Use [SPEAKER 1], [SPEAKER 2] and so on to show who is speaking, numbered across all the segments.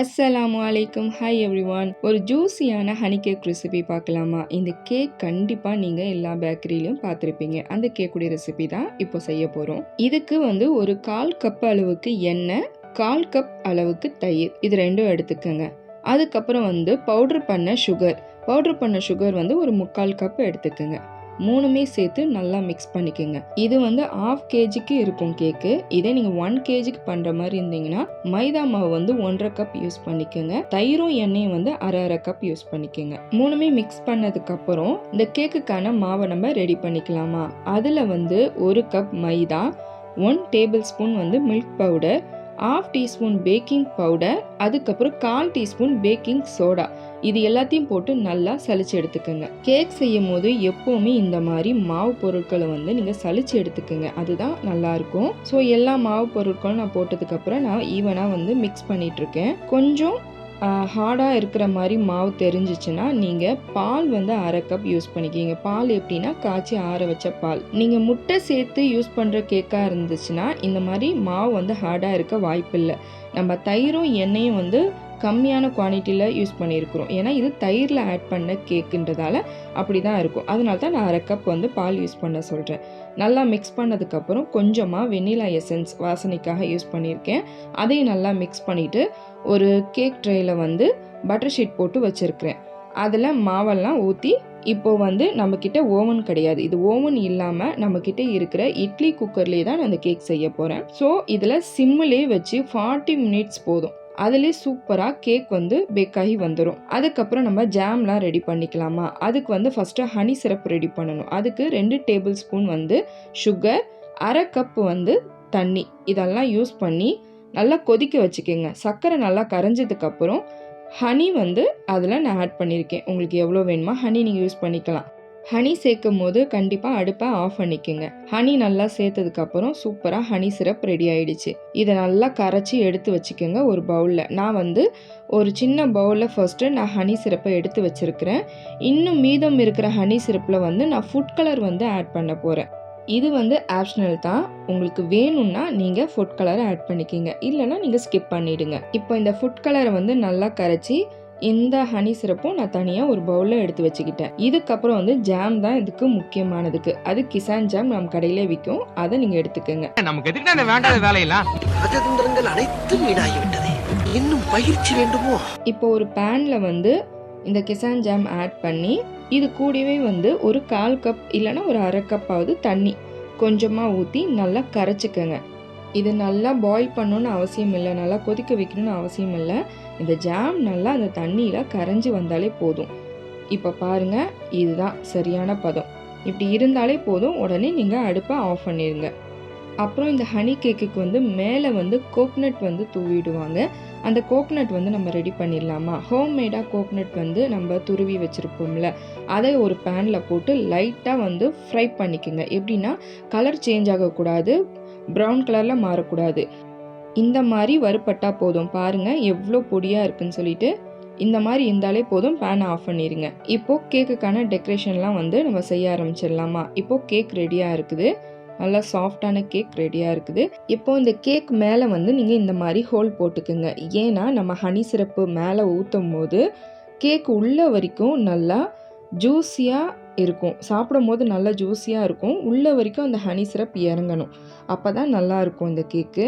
[SPEAKER 1] அஸ்ஸலாமு அலைக்கும். Hi one ஒரு ஜூஸியான ஹனி கேக் ரெசிபி பார்க்கலாமா? இந்த கேக் கண்டிப்பாக நீங்கள் எல்லா பேக்கரியிலையும் பார்த்துருப்பீங்க. அந்த கேக்குடைய ரெசிபி தான் இப்போ செய்ய போகிறோம் இதுக்கு வந்து ஒரு கால் கப் அளவுக்கு எண்ணெய் கால் கப் அளவுக்கு தயிர். இது ரெண்டும் எடுத்துக்கோங்க. அதுக்கப்புறம் வந்து பவுட்ரு பண்ண சுகர் பவுட்ரு பண்ண சுகர் வந்து ஒரு முக்கால் கப் எடுத்துக்கோங்க. மூணுமே சேர்த்து நல்லா மிக்ஸ் பண்ணிக்கோங்க. இது வந்து ஆஃப் கேஜிக்கு இருக்கும் கேக்கு இதே நீங்கள் ஒன் கேஜிக்கு பண்ணுற மாதிரி இருந்தீங்கன்னா மைதா மாவு வந்து ஒன்றரை கப் யூஸ் பண்ணிக்கோங்க. தயிரும் எண்ணெயும் வந்து அரை அரை கப் யூஸ் பண்ணிக்கோங்க. மூணுமே மிக்ஸ் பண்ணதுக்கு அப்புறம் இந்த கேக்குக்கான மாவை நம்ம ரெடி பண்ணிக்கலாமா? அதில் வந்து ஒரு cup maida one tablespoon வந்து milk powder half teaspoon baking powder அதுக்கப்புறம் கால் டீஸ்பூன் பேக்கிங் சோடா இது எல்லாத்தையும் போட்டு நல்லா சளிச்சு எடுத்துக்கோங்க. கேக் செய்யும் போது எப்போவுமே இந்த மாதிரி மாவு பொருட்களை வந்து நீங்கள் சளிச்சு எடுத்துக்கோங்க. அதுதான் நல்லாயிருக்கும் ஸோ எல்லா மாவு பொருட்களும் நான் போட்டதுக்கப்புறம் நான் ஈவனாக வந்து மிக்ஸ் பண்ணிகிட்ருக்கேன் கொஞ்சம் ஹார்டாக இருக்கிற மாதிரி மாவு தெரிஞ்சிச்சுன்னா நீங்கள் பால் வந்து அரை கப் யூஸ் பண்ணிக்கிங்க. பால் எப்படின்னா காய்ச்சி ஆற வச்ச பால். நீங்கள் முட்டை சேர்த்து யூஸ் பண்ணுற கேக்காக இருந்துச்சுன்னா இந்த மாதிரி மாவு வந்து ஹார்டாக இருக்க வாய்ப்பில்லை. நம்ம தயிரும் எண்ணெயும் வந்து கம்மியான குவான்டிட்டியில் யூஸ் பண்ணியிருக்கிறோம். ஏன்னா இது தயிரில் ஆட் பண்ண கேக்குன்றதால அப்படி தான் இருக்கும். அதனால தான் நான் அரை கப் வந்து பால் யூஸ் பண்ண சொல்கிறேன் நல்லா மிக்ஸ் பண்ணதுக்கப்புறம் கொஞ்சமாக வெண்ணிலா எசன்ஸ் வாசனைக்காக யூஸ் பண்ணியிருக்கேன். அதையும் நல்லா மிக்ஸ் பண்ணிவிட்டு ஒரு கேக் ட்ரேயில் வந்து பட்டர் ஷீட் போட்டு வச்சுருக்கிறேன். அதில் மாவெல்லாம் ஊற்றி இப்போது வந்து நம்மக்கிட்ட ஓவன் கிடையாது. இது ஓவன் இல்லாமல் நம்மக்கிட்ட இருக்கிற இட்லி குக்கர்லேயே தான் நான் அந்த கேக் செய்ய போகிறேன் ஸோ இதில் சிம்மிலே வச்சு ஃபார்ட்டி மினிட்ஸ் போதும். அதிலே சூப்பராக கேக் வந்து பேக் ஆகி வந்துடும் அதுக்கப்புறம் நம்ம ஜாம்லாம் ரெடி பண்ணிக்கலாமா? அதுக்கு வந்து ஃபஸ்ட்டு ஹனி சிரப் ரெடி பண்ணணும். அதுக்கு ரெண்டு டேபிள் ஸ்பூன் வந்து சுகர் அரை கப் வந்து தண்ணி. இதெல்லாம் யூஸ் பண்ணி நல்லா கொதிக்க வச்சுக்கோங்க. சர்க்கரை நல்லா கரைஞ்சதுக்கப்புறம் ஹனி வந்து அதில் நான் ஆட் பண்ணியிருக்கேன் உங்களுக்கு எவ்வளோ வேணுமா ஹனி நீங்கள் யூஸ் பண்ணிக்கலாம். ஹனி சேர்க்கும் போது கண்டிப்பாக அடுப்பை ஆஃப் பண்ணிக்கோங்க. ஹனி நல்லா சேர்த்ததுக்கப்புறம் சூப்பராக ஹனி சிரப் ரெடி ஆயிடுச்சு. இதை நல்லா கரைச்சி எடுத்து வச்சுக்கோங்க ஒரு பவுலில் நான் வந்து ஒரு சின்ன பவுலில் ஃபஸ்ட்டு நான் ஹனி சிரப்பை எடுத்து வச்சுருக்கிறேன். இன்னும் மீதம் இருக்கிற ஹனி சிரப்பில் வந்து நான் ஃபுட் கலர் வந்து ஆட் பண்ண போகிறேன் இது வந்து ஆப்ஷனல் தான். உங்களுக்கு வேணும்னா நீங்கள் ஃபுட் கலரை ஆட் பண்ணிக்கிங்க. இல்லைனா நீங்கள் ஸ்கிப் பண்ணிவிடுங்க இப்போ இந்த ஃபுட் கலரை வந்து நல்லா கரைச்சி இந்த ஹனி சிரப்பும் நான் தனியாக ஒரு பவுலில் எடுத்து வச்சுக்கிட்டேன். இதுக்கப்புறம் வந்து ஜாம் தான் இதுக்கு முக்கியமானதுக்கு. அது கிசான் ஜாம் நம்ம கடையிலே விற்கும். அதை நீங்கள் எடுத்துக்கோங்க.
[SPEAKER 2] நமக்கு எதுக்கு அந்த வேண்டாத வேலையெல்லாம்?
[SPEAKER 3] ராஜதந்திரங்கள் அனைத்தும் வீணாகிவிட்டதே. இன்னும் பயிற்சி வேண்டுமோ?
[SPEAKER 1] இப்போ ஒரு பேனில் வந்து இந்த கிசான் ஜாம் ஆட் பண்ணி இது கூடவே வந்து ஒரு கால் கப் இல்லைன்னா ஒரு அரை கப்பாவது தண்ணி கொஞ்சமாக ஊற்றி நல்லா கரைச்சிக்கோங்க. இது நல்லா பாயில் பண்ணணும்னு அவசியம் இல்லை. நல்லா கொதிக்க வைக்கணும்னு அவசியம் இல்லை. இந்த ஜாம் நல்லா அந்த தண்ணியில் கரைஞ்சி வந்தாலே போதும். இப்போ பாருங்கள் இதுதான் சரியான பதம். இப்படி இருந்தாலே போதும் உடனே நீங்கள் அடுப்பை ஆஃப் பண்ணிடுங்க அப்புறம் இந்த ஹனி கேக்குக்கு வந்து மேலே வந்து கோக்னட் வந்து தூவிடுவாங்க. அந்த கோக்னட் வந்து நம்ம ரெடி பண்ணிடலாமா? ஹோம்மேடாக கோக்னட் வந்து நம்ம துருவி வச்சுருப்போம்ல அதை ஒரு பேனில் போட்டு லைட்டாக வந்து ஃப்ரை பண்ணிக்கோங்க. எப்படின்னா கலர் சேஞ்ச் ஆகக்கூடாது ப்ரௌன் கலரில் மாறக்கூடாது. இந்த மாதிரி வறுப்பட்டால் போதும். பாருங்கள் எவ்வளோ பொடியாக இருக்குன்னு சொல்லிட்டு இந்த மாதிரி இருந்தாலே போதும் பேனை ஆஃப் பண்ணிடுங்க இப்போது கேக்குக்கான டெக்கரேஷன்லாம் வந்து நம்ம செய்ய ஆரம்பிச்சிடலாமா? இப்போது கேக் ரெடியாக இருக்குது. நல்லா சாஃப்டான கேக் ரெடியாக இருக்குது. இப்போ இந்த கேக் மேலே வந்து நீங்கள் இந்த மாதிரி ஹோல் போட்டுக்குங்க. ஏன்னா நம்ம ஹனி சிரப்பு மேலே ஊற்றும் போது கேக் உள்ள வரைக்கும் நல்லா ஜூஸியாக இருக்கும். சாப்பிடும் போது நல்லா ஜூஸியாக இருக்கும். உள்ள வரைக்கும் அந்த ஹனி சிரப் இறங்கணும். அப்போ தான் நல்லா இருக்கும் இந்த கேக்கு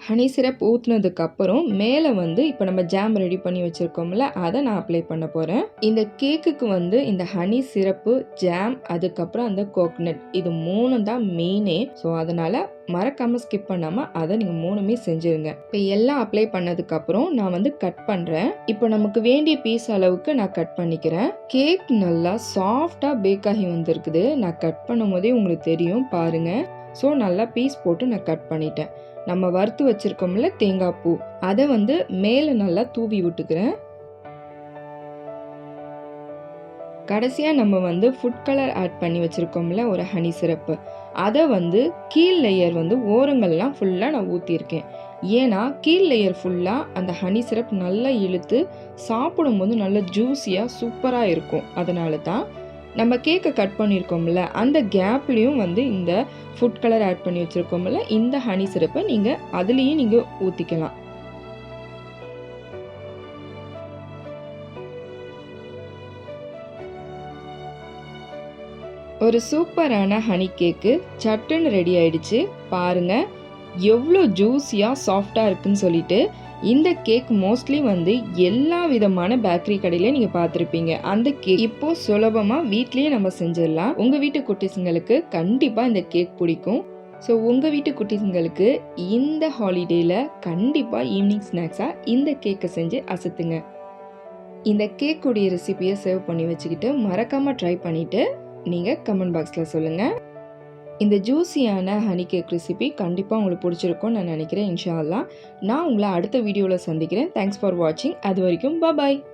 [SPEAKER 1] ஹனி சிரப் ஊற்றுனதுக்கப்புறம் மேலே வந்து இப்போ நம்ம ஜாம் ரெடி பண்ணி வச்சுருக்கோம்ல அதை நான் அப்ளை பண்ண போகிறேன் இந்த கேக்குக்கு வந்து இந்த ஹனி சிரப்பு ஜாம் அதுக்கப்புறம் அந்த கோக்னட் இது மூணு தான் மெயினே ஸோ அதனால் மறக்காமல் ஸ்கிப் பண்ணாமல் அதை நீங்கள் மூணுமே செஞ்சுருங்க. இப்போ எல்லாம் அப்ளை பண்ணதுக்கப்புறம் நான் வந்து கட் பண்ணுறேன் இப்போ நமக்கு வேண்டிய பீஸ் அளவுக்கு நான் கட் பண்ணிக்கிறேன். கேக் நல்லா சாஃப்டாக பேக் ஆகி வந்திருக்குது. நான் கட் பண்ணும் போதே உங்களுக்கு தெரியும் பாருங்கள் ஸோ நல்லா பீஸ் போட்டு நான் கட் பண்ணிட்டேன். நம்ம வறுத்து வச்சுருக்கோம்ல தேங்காய் பூ அதை வந்து மேலே நல்லா தூவி விட்டுக்கிறேன். கடைசியாக நம்ம வந்து ஃபுட் கலர் ஆட் பண்ணி வச்சுருக்கோம்ல ஒரு ஹனி சிரப்பு அதை வந்து கீழ் லேயர் வந்து ஓரங்கள்லாம் ஃபுல்லாக நான் ஊற்றியிருக்கேன் ஏன்னா கீழ் லேயர் ஃபுல்லாக அந்த ஹனி சிரப் நல்லா இழுத்து சாப்பிடும்போது நல்லா ஜூஸியாக சூப்பராக இருக்கும். அதனால தான் நம்ம கேக்கை கட் பண்ணியிருக்கோம்ல அந்த கேப்லேயும் வந்து இந்த ஃபுட் கலர் ஆட் பண்ணி வச்சுருக்கோம்ல இந்த ஹனி சிரப்பை நீங்கள் அதுலேயும் நீங்கள் ஊற்றிக்கலாம் ஒரு சூப்பரான ஹனி கேக்கு சட்டுன்னு ரெடி ஆயிடுச்சு. பாருங்க எவ்வளோ ஜூஸியாக சாஃப்டாக இருக்குன்னு சொல்லிட்டு இந்த கேக் மோஸ்ட்லி வந்து எல்லா விதமான பேக்கரி கடையிலையும் நீங்கள் பார்த்துருப்பீங்க. அந்த கேக் இப்போ சுலபமாக வீட்லேயே நம்ம செஞ்சிடலாம். உங்கள் வீட்டு குட்டீஸுங்களுக்கு கண்டிப்பாக இந்த கேக் பிடிக்கும். ஸோ உங்கள் வீட்டு குட்டீஸுங்களுக்கு இந்த ஹாலிடேயில் கண்டிப்பாக ஈவினிங் ஸ்நாக்ஸாக இந்த கேக்கை செஞ்சு அசத்துங்க. இந்த கேக்குடைய ரெசிபியை சேவ் பண்ணி வச்சுக்கிட்டு மறக்காமல் ட்ரை பண்ணிவிட்டு நீங்கள் கமெண்ட் பாக்ஸில் சொல்லுங்கள் இந்த ஜூஸியான ஹனி கேக் ரெசிபி கண்டிப்பாக உங்களுக்கு பிடிச்சிருக்கும்னு நான் நினைக்கிறேன் இன்ஷா நான் உங்களை அடுத்த வீடியோவில் சந்திக்கிறேன். தேங்க்ஸ் ஃபார் வாட்சிங் அது வரைக்கும் பாய்